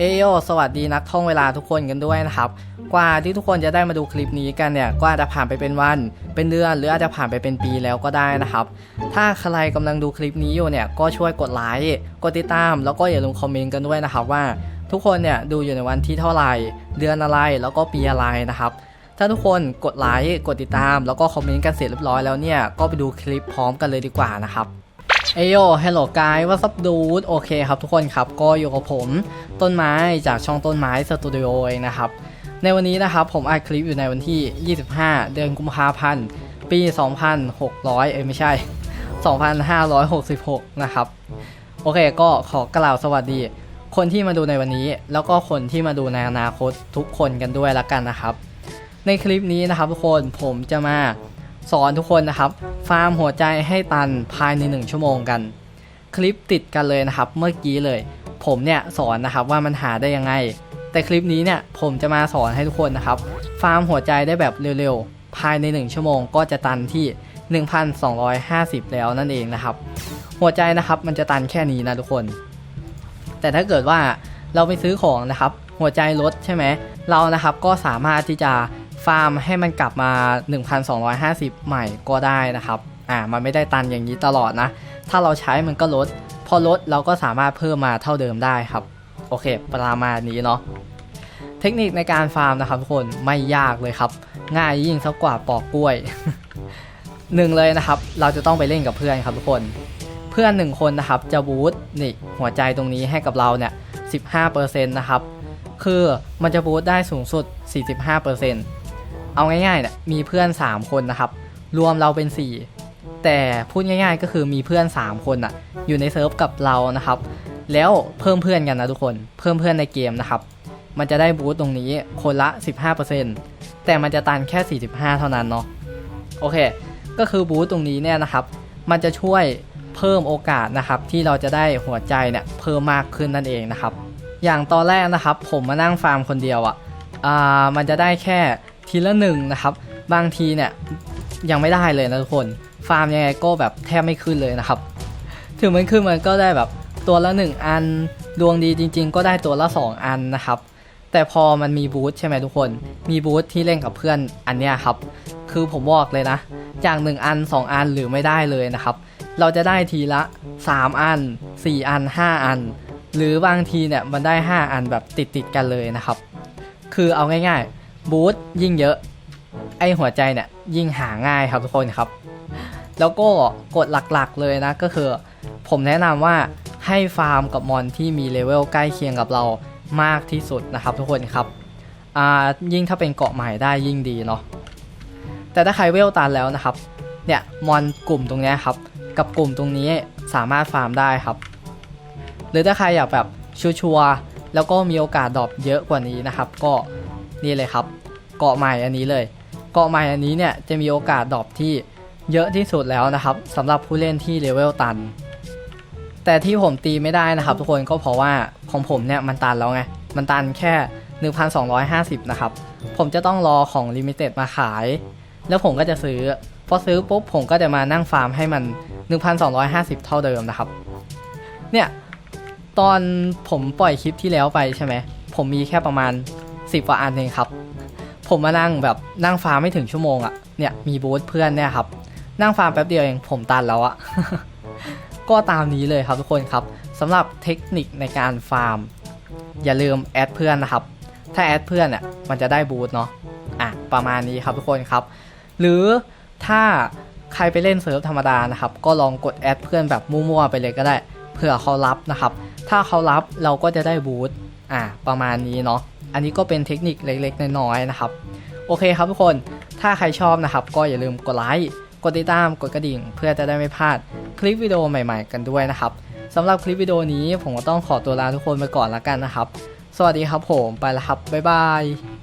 เอโยสวัสดีนักท่องเวลาทุกคนกันด้วยนะครับ กว่าที่ทุกคนจะได้มาดูคลิปนี้กันเนี่ยก็อาจจะผ่านไปเป็นวัน เป็นเดือนหรืออาจจะผ่านไปเป็นปีแล้วก็ได้นะครับ ถ้าใครกำลังดูคลิปนี้อยู่เนี่ยก็ช่วยกดไลค์กดติดตาม แล้วก็อย่าลืมคอมเมนต์กันด้วยนะครับว่า ทุกคนเนี่ยดูอยู่ในวันที่เท่าไหร่ เดือนอะไรแล้วก็ปีอะไรนะครับ ถ้าทุกคนกดไลค์กดติดตาม แล้วก็คอมเมนต์กันเสร็จเรียบร้อยแล้วเนี่ยก็ไปดูคลิปพร้อมกันเลยดีกว่านะครับ เอโยเฮลโหลไกายว่าซับดูดโอเคครับทุกคนครับ ก็อยู่กับผมต้นไม้จากช่องต้นไม้สตูดิโอเองนะครับ ในวันนี้นะครับผมอัดคลิปอยู่ในวันที่ 25 เดือนกุมภาพันธ์ ปี 2600 เอ้ยไม่ใช่ 2566 นะครับ โอเคก็ขอกล่าวสวัสดี คนที่มาดูในวันนี้ แล้วก็คนที่มาดูในอนาคตทุกคนกันด้วยละกันนะครับ ในคลิปนี้นะครับทุกคนผมจะมา สอนทุกคนนะครับ ฟาร์มหัวใจให้ตันภายใน 1 ชั่วโมงกัน คลิปติดกันเลยนะครับ เมื่อกี้เลย ผมเนี่ยสอนนะครับว่ามันหาได้ยังไง แต่คลิปนี้เนี่ยผมจะมาสอนให้ทุกคนนะครับ ฟาร์มหัวใจได้แบบเร็วๆ ภายใน 1 ชั่วโมงก็จะตันที่ 1,250 แล้วนั่นเองนะครับ หัวใจนะครับมันจะตันแค่นี้นะทุกคน แต่ถ้าเกิดว่าเราไปซื้อของนะครับ หัวใจลดใช่ไหมเรานะครับก็สามารถที่จะ ฟาร์มให้มันกลับมา 1,250 ใหม่ก็ได้นะครับอ่ามันไม่ได้ตันอย่างนี้ตลอดนะ ถ้าเราใช้มันก็ลด พอลดเราก็สามารถเพิ่มมาเท่าเดิมได้ครับ โอเค ประมาณนี้เนาะเทคนิคในการฟาร์มนะครับทุกคนไม่ยากเลยครับ ง่ายยิ่งสักกว่าปอกกล้วยหนึ่งเลยนะครับ เราจะต้องไปเล่นกับเพื่อนครับทุกคน เพื่อนหนึ่งคนนะครับจะบูตนี่หัวใจตรงนี้ให้กับเราเนี่ย 15%นะครับ คือมันจะบูตได้สูงสุด 45%เเอาง่ายๆเนี่ยมีเพื่อน 3 คนนะครับ รวมเราเป็น 4 แต่พูดง่าย ๆ ก็คือมีเพื่อน 3 คนอะอยู่ในเซิร์ฟกับเรานะครับ แล้วเพิ่มเพื่อนกันนะทุกคน เพิ่มเพื่อนในเกมนะครับ มันจะได้บูตตรงนี้คนละ 15%แต่มันจะตันแค่ 45 เท่านั้นเนาะ โอเค ก็คือบูตตรงนี้เนี่ยนะครับ มันจะช่วยเพิ่มโอกาสนะครับที่เราจะได้หัวใจเนี่ยเพิ่มมากขึ้นนั่นเองนะครับ อย่างตอนแรกนะครับ ผมมานั่งฟาร์มคนเดียวอะ่ะอ่ามันจะได้แค่ ทีละหนึ่งนะครับ บางทีเนี่ยยังไม่ได้เลยนะทุกคน ฟาร์มยังไงก็แบบแทบไม่ขึ้นเลยนะครับ ถึงมันขึ้นมันก็ได้แบบตัวละ 1 อัน ดวงดีจริง ๆ ก็ได้ตัวละ 2 อันนะครับ แต่พอมันมีบูธใช่ไหมทุกคน มีบูธที่เล่นกับเพื่อนอันเนี้ยครับ คือผมบอกเลยนะ จาก 1 อัน 2 อันหรือไม่ได้เลยนะครับ เราจะได้ทีละ 3 อัน 4 อัน 5 อัน หรือบางทีเนี่ยมันได้ 5 อันแบบติดติดๆกันเลยนะครับ คือเอาง่ายๆ บูธยิ่งเยอะ ไอหัวใจเนี่ยยิ่งหาง่ายครับทุกคนครับ แล้วก็กฎหลักๆเลยนะก็คือ ผมแนะนำว่าให้ฟาร์มกับมอนที่มีเลเวลใกล้เคียงกับเรามากที่สุดนะครับทุกคนครับยิ่งถ้าเป็นเกาะใหม่ได้ยิ่งดีเนาะแต่ถ้าใครเวลตันแล้วนะครับ เนี่ยมอนกลุ่มตรงนี้ครับ กับกลุ่มตรงนี้สามารถฟาร์มได้ครับ หรือถ้าใครอยากแบบชัวร์ๆแล้วก็มีโอกาสดรอปเยอะกว่านี้นะครับ ก็ นี่เลยครับ เกาะใหม่อันนี้เลย เกาะใหม่อันนี้เนี่ยจะมีโอกาสดรอปที่เยอะที่สุดแล้วนะครับสำหรับผู้เล่นที่เลเวลตัน แต่ที่ผมตีไม่ได้นะครับ ทุกคนก็เพราะว่าของผมเนี่ยมันตันแล้วไง มันตันแค่ 1,250 นะครับ ผมจะต้องรอของลิมิเต็ดมาขาย แล้วผมก็จะซื้อ พอซื้อปุ๊บผมก็จะมานั่งฟาร์มให้มัน 1,250 เท่าเดิมนะครับ เนี่ยตอนผมปล่อยคลิปที่แล้วไปใช่ไหม ผมมีแค่ประมาณ 10กว่าอันเองครับ ผมมานั่งแบบนั่งฟาร์มไม่ถึงชั่วโมงอะ่ะเนี่ยมีบูธเพื่อนเนี่ยครับ นั่งฟาร์มแป๊บเดียวเองผมตันแล้วอะก็ตามนี้เลยครับทุกคนครับสำหรับเทคนิคในการฟาร์ม อย่าลืมแอดเพื่อนนะครับ ถ้าแอดเพื่อนเนี่ยมันจะได้บูธเนาะอะประมาณนี้ครับทุกคนครับ หรือถ้าใครไปเล่นเซิร์ฟธรรมดานะครับ ก็ลองกดแอดเพื่อนแบบมั่วๆไปเลยก็ได้เผื่อเขารับนะครับ ถ้าเขารับเราก็จะได้บูธอะประมาณนี้เนาะ อันนี้ก็เป็นเทคนิคเล็กๆ น้อยๆนะครับ โอเคครับทุกคน ถ้าใครชอบนะครับ ก็อย่าลืมกดไลค์ กดติดตาม กดกระดิ่ง เพื่อจะได้ไม่พลาดคลิปวิดีโอใหม่ๆ กันด้วยนะครับสำหรับคลิปวิดีโอนี้ผมก็ต้องขอตัวลาทุกคนไปก่อนละกันนะครับ สวัสดีครับผม ไปแล้วครับ บ๊ายบาย